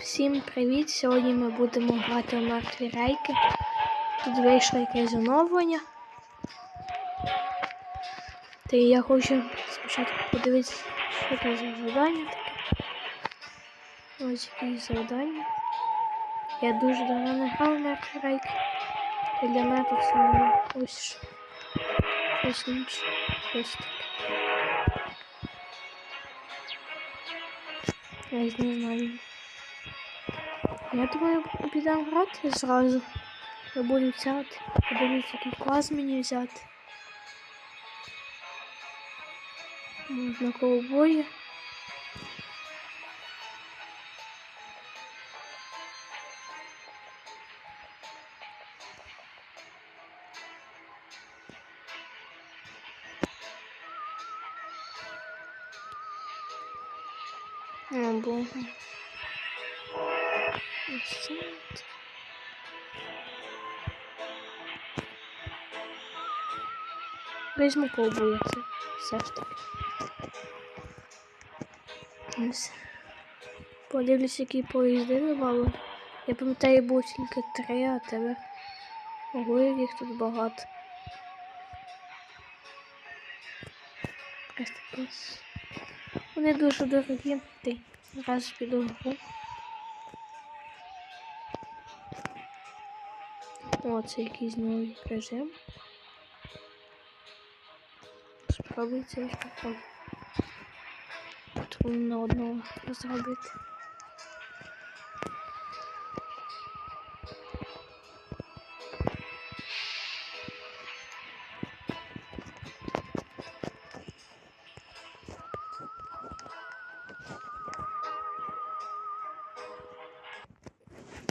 Всім привіт! Сьогодні ми будемо грати в мертві рейки. Тут вийшло якесь оновлення. Та я хочу спочатку подивитися, що це за завдання таке. Ось якісь завдання. Я дуже давно не грав в мертві рейки. Та для мене все нове. Ось щось інше. Щось таке. Я не знаю. Я думаю, підемо грати зразу. Я буду взяти. Подивіться, який клас мені взяти. Можна ковбої. О, боже. Візьму ковбою це все ж таки. Подивлюсь, які поїзди добавили. Я пам'ятаю, було тільки три, а тебе. Ого, їх тут багато. Вони дуже дорогі. Ти раз піду О, це якийсь новий режим. Спробуй цей шкафон. Потрібно одного зробити.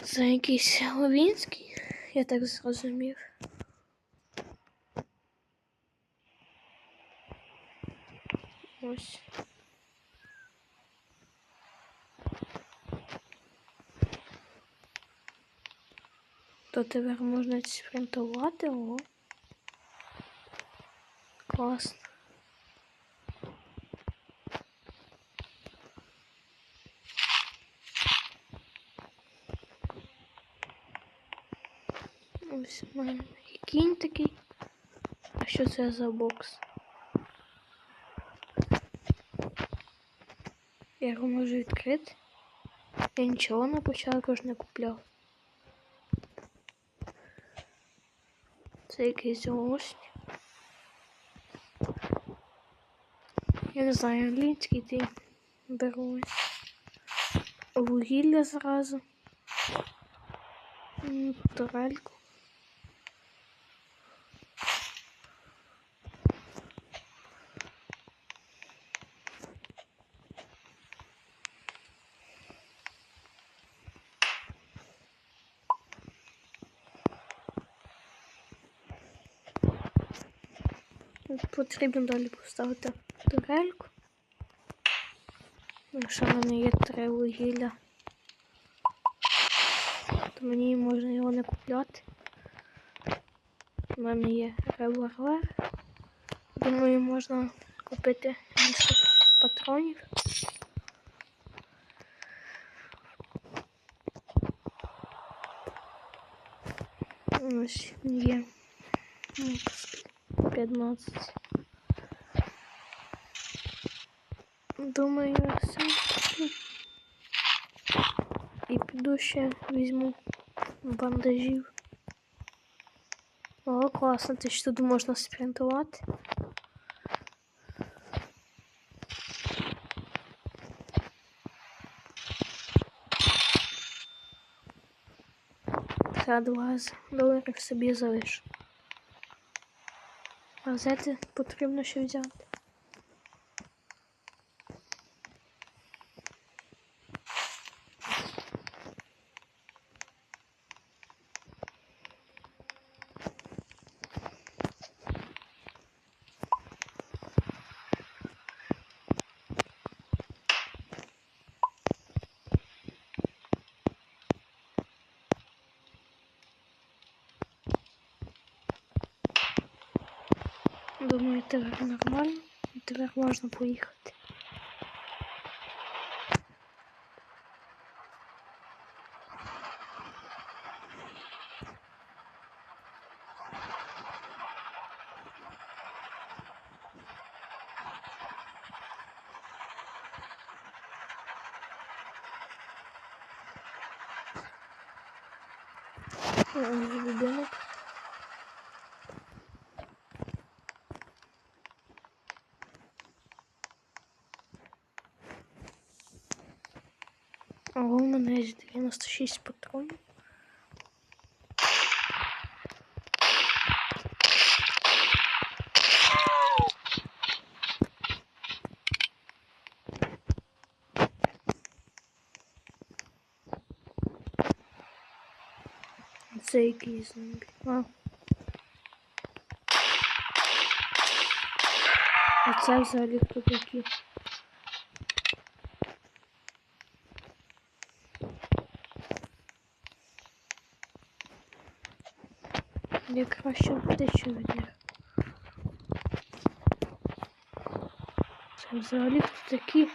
Це якийсь Ловінський, я так зрозумів. Ось. То тепер можна спринтувати, о. Класно. Ось у мене кінь такий. А що це за бокс? Я його можу відкрити. Я нічого на початку ж не купляв. Це якийсь ось. Я не знаю, англійський ти беру. Вугілля зразу. Турельку. Потрібно далі поставити турельку. Якщо в мене є три вугілля, то мені можна його не купляти. У мене є револьвер. Думаю, можна купити більше патронів. Ось є. Ось. 15. Думаю, все. І піду ще візьму бандажів. О, класно, ти ж тут можна спринтувати. Та 20 доларів собі залишу. Газети потрібно ще взяти. Думаю, это нормально, тепер можна поїхати. Будинок. А у мене є 96 патронів. Це якийсь зомбі. А. А це взагалі хто такі? Я краще втечу від них. Це взагалі тут такі?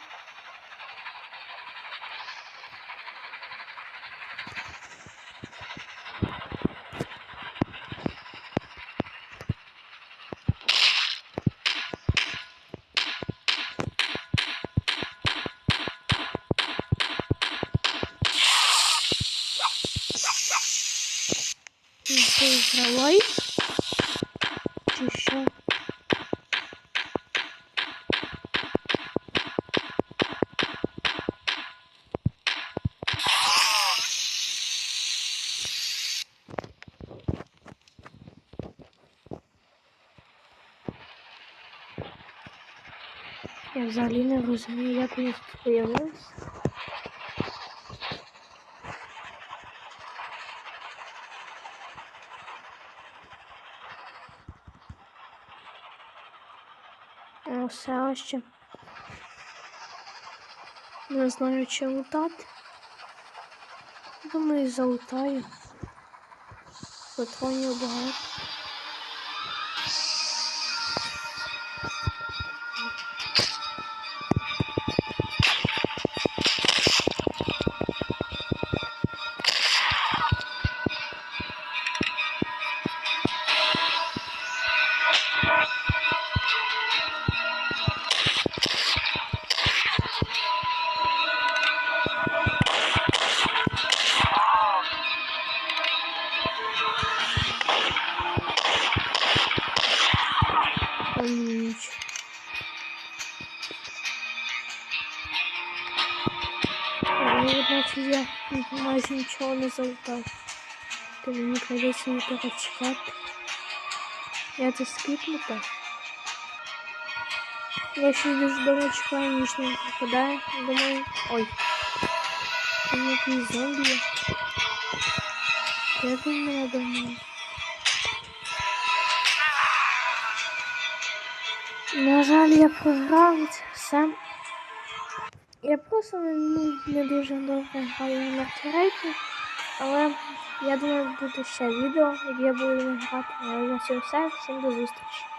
Це гравай? Чи що? Я взагалі не розумію, як вони тут появилися. О, селищі. Не знаю, чи лутати. Думаю, залутаю. Патронів багато. Там ніч. Але бачу, я майже нічого не залутав. То мені прийдеться не перечекати. Я це скіпну так. Я ще дуже довго чекаю, ніч не попадає. Думаю, ой. Там якийсь зомбі. є. Як він мене На жаль, я програв сам. Я просто ну, не дуже добре граю на терейку, але я думаю, буде ще відео, як я буду грати. На все. Всім до зустрічі.